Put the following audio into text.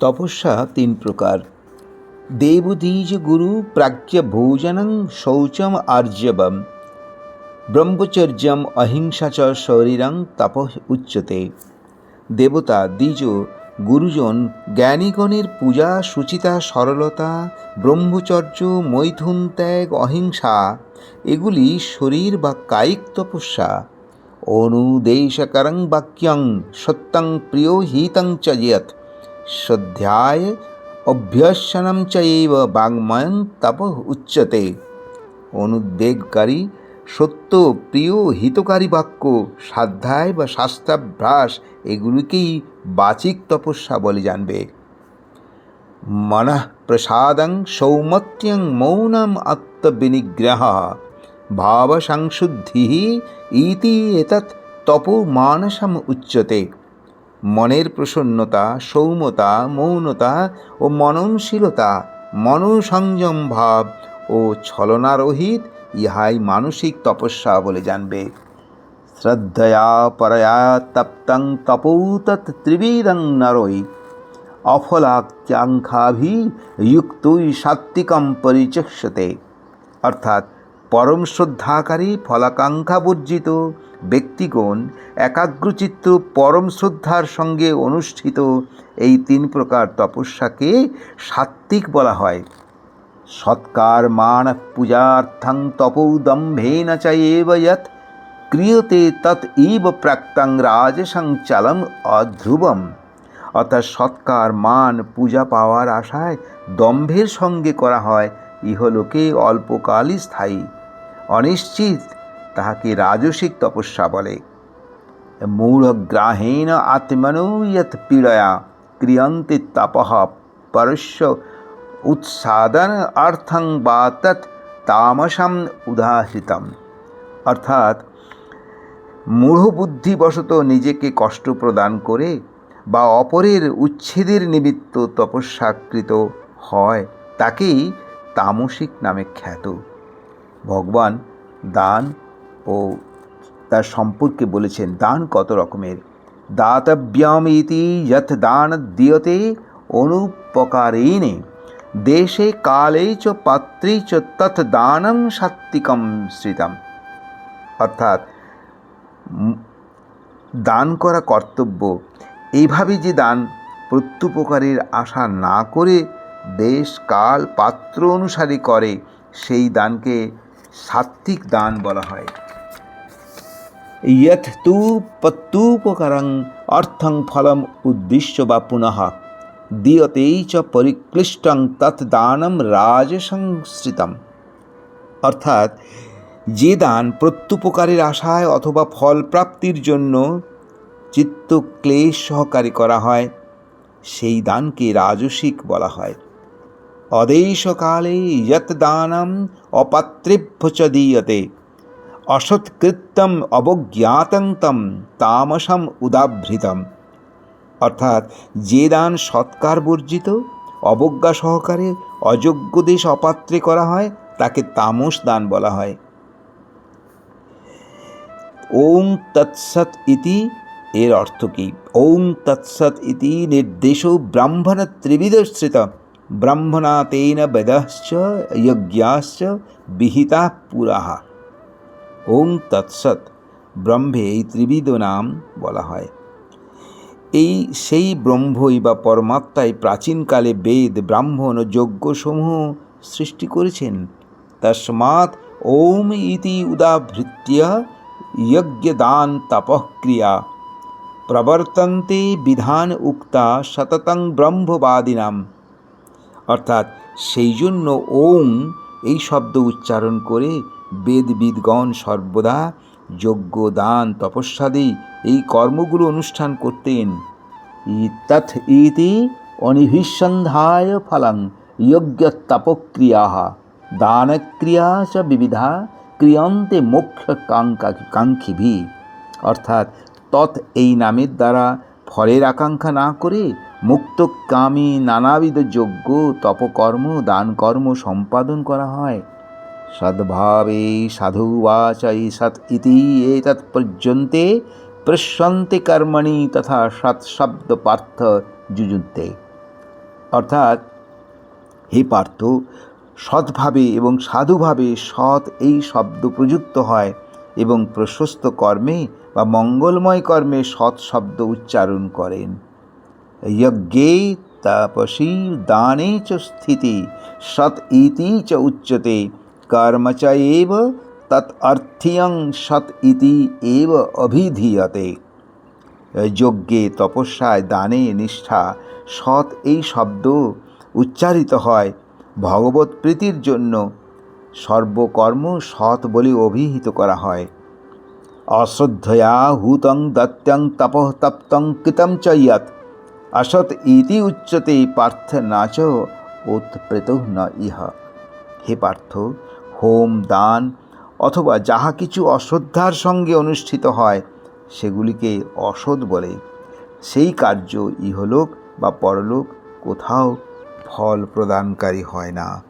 তপস্যা তিন প্রকার। দেবদ্বীজ গুরু প্রাজ্ঞ ভোজনং শৌচম আর্যবম। ব্রহ্মচর্যম অহিংসা চ শরীরং তপ উচ্যতে দেবতা, দ্বিজ, গুরুজন, জ্ঞানীগণের পূজা, সুচিতা, সরলতা, ব্রহ্মচর্য, মৈথুন ত্যাগ, অহিংসা, এগুলি শরীর বা কায়িক তপস্যা। অনুদেশকরং বাক্যং সত্যং প্রিয় হিতং চ যৎ শ্রদ্ধায় অভ্যসনম চ এব বাংময়ং তপ উচ্যতে অনুদ্বেগকারী সত্য প্রিয় হিতকারী বাক্য সাধ্যায় বা শাস্ত্রাভ্যাস এগুলিকেই বাচিক তপস্যা বলে জানবে মনঃ প্রসাদং সৌমত্যং মৌনম আত্মবিনিগ্রহ ভাবসংশুদ্ধি ইতি এতৎ তপো মানসম উচ্যতে মনের প্রসন্নতা, সৌমতা, মৌনতা ও মননশীলতা, মনসংযম ভাব ও ছলনারহিত, ইহাই মানসিক তপস্যা বলে জানবে। শ্রদ্ধয়া পরয়া তপ্তং তপৌতৎ ত্রিবিদং নরৈ অফলাক্যাঙ্ক্ষাভি যুক্তই সাত্বিকম পরিচক্ষতে। অর্থাৎ পরম শ্রদ্ধাকারী ফলাকাঙ্ক্ষা বর্জিত ব্যক্তিগণ একাগ্রচিত্ত পরম শ্রদ্ধার সঙ্গে অনুষ্ঠিত এই তিন প্রকার তপস্যাকে সাত্বিক বলা হয়। সৎকার মান পূজার্থং তপৌদম্ভেন চ এব যৎ, ক্রিয়তে তৎ ইব প্রাক্তাং রাজসংচালম অধ্রুবম। অর্থাৎ সৎকার মান পূজা পাওয়ার আশায় দম্ভের সঙ্গে করা হয়, ইহলোকে অল্পকালই স্থায়ী। অনিশ্চিত, তাহাকে রাজসিক তপস্যা বলে। মূঢ়গ্রাহেণ আত্মনো ইয়ৎ পীড়য়া, ক্রিয়ন্তে তপঃ পরস্য উৎসাদন অর্থং বা তৎ তামসাম উদাহৃতম। অর্থাৎ, মূঢ়বুদ্ধিবশত নিজেকে কষ্ট প্রদান করে বা অপরের উচ্ছেদের নিমিত্ত তপস্যাকৃত হয়, তাকেই তামসিক নামে খ্যাত। ভগবান দান ও তার সম্পর্কে বলেছেন, দান কত রকমের? দাতব্যাম ইতি যথ দান দিয়তে অনুপকারেণে। দেশে কালে চ পাত্রে চ তথ দানম সাত্বিকম শ্রিতম অর্থাৎ দান করা কর্তব্য। এইভাবে যে দান প্রত্যুপকারের আশা না করে দেশ, কাল, পাত্র অনুসারে করে, সেই দানকে সাত্বিক দান বলা হয়। ইয়থ তু অর্থং ফলম উদ্দিশ্য বা পুনঃ দিয়তেই চ পরিক্লিষ্টং তৎ দানম রাজসংশ্রিতম অর্থাৎ যে দান প্রত্যুপকারের আশায় অথবা ফল প্রাপ্তির জন্য চিত্ত ক্লেশ সহকারী করা হয়, সেই দানকে রাজসিক বলা হয়। অদেশকালে যত দানম অপাত্রেভ্য চ দীয়তে অসৎকৃত্যম অবজ্ঞাতং তম তামসম উদাভৃতম অর্থাৎ যে দান সৎকার বর্জিত, অবজ্ঞা সহকারে অযোগ্য দেশ অপাত্রে করা হয়, তাকে তামস দান বলা হয়। ওং তৎসৎ ইতি, এর অর্থ কি? ওং তৎসৎ ইতি নির্দেশ ব্রাহ্মণ ত্রিবিদশ্রিত ব্রাহ্মণা তেন বেদশ্চ যজ্ঞাশ্চ বিহিতা পুরাহা ওং তৎসৎ ব্রহ্মে এই ত্রিবিদ নাম বলা হয় এই সেই ব্রহ্মই বা পরমাত্মাই প্রাচীনকালে বেদ, ব্রাহ্মণ ও যজ্ঞসমূহ সৃষ্টি করেছেন। তস্মাৎ ওম ইতি উদাভৃত্য যজ্ঞদান তপঃক্রিয়া প্রবর্তন্তে বিধান উক্তা সততং ব্রহ্মবাদিনাম। অর্থাৎ সেই জন্য ওং এই শব্দ উচ্চারণ করে বেদবিদগণ সর্বদা যজ্ঞ, দান, তপস্যাদি এই কর্মগুলো অনুষ্ঠান করতেন। তথ ইতি অনিভিসন্ধায় ফলং যজ্ঞ তপক্রিয়া দানক্রিয়া চ বিবিধা ক্রিয়ন্তে মোক্ষ কাঙ্ক্ষা কাঙ্ক্ষিভি। অর্থাৎ তৎ এই নামের দ্বারা ফলের আকাঙ্ক্ষা না করে মুক্তকামী নানাবিধ যজ্ঞ, তপকর্ম, দানকর্ম সম্পাদন করা হয়। সদ্ভাবে সাধু সাধুবাচাই সৎ ইতি এতৎ পর্যন্তে পৃষ্যন্তে কর্মণি তথা সৎ শব্দ পার্থ যুযুন্তে অর্থাৎ, হে পার্থ, সৎভাবে এবং সাধুভাবে সৎ এই শব্দ প্রযুক্ত হয় এবং প্রশস্ত কর্মে বা মঙ্গলময় কর্মে সৎ শব্দ উচ্চারণ করেন। যজ্ঞে তাপসী দানে চ স্থিতি সৎ ইতি চ উচ্যতে কর্ম চ এব তৎ অর্থিয়ং সৎ ইতি এব অভিধীয়তে যজ্ঞে তপস্যায় দানে নিষ্ঠা সৎ এই শব্দ উচ্চারিত হয় ভগবত প্রীতির জন্য। সর্বকর্ম সৎ বলে অভিহিত করা হয়। অশ্রদ্ধয়া, হুতং, দত্যং, তপঃ, তপ্তং কৃতং চ ইয়ৎ। অসৎ ইতি উচ্চতে পার্থ নাচ উৎপ্রেত ন ইহা। হে পার্থ, হোম, দান অথবা যাহা কিছু অশ্রদ্ধার সঙ্গে অনুষ্ঠিত হয়, সেগুলিকে অসৎ বলে। সেই কার্য ইহলোক বা পরলোক কোথাও ফল প্রদানকারী হয় না।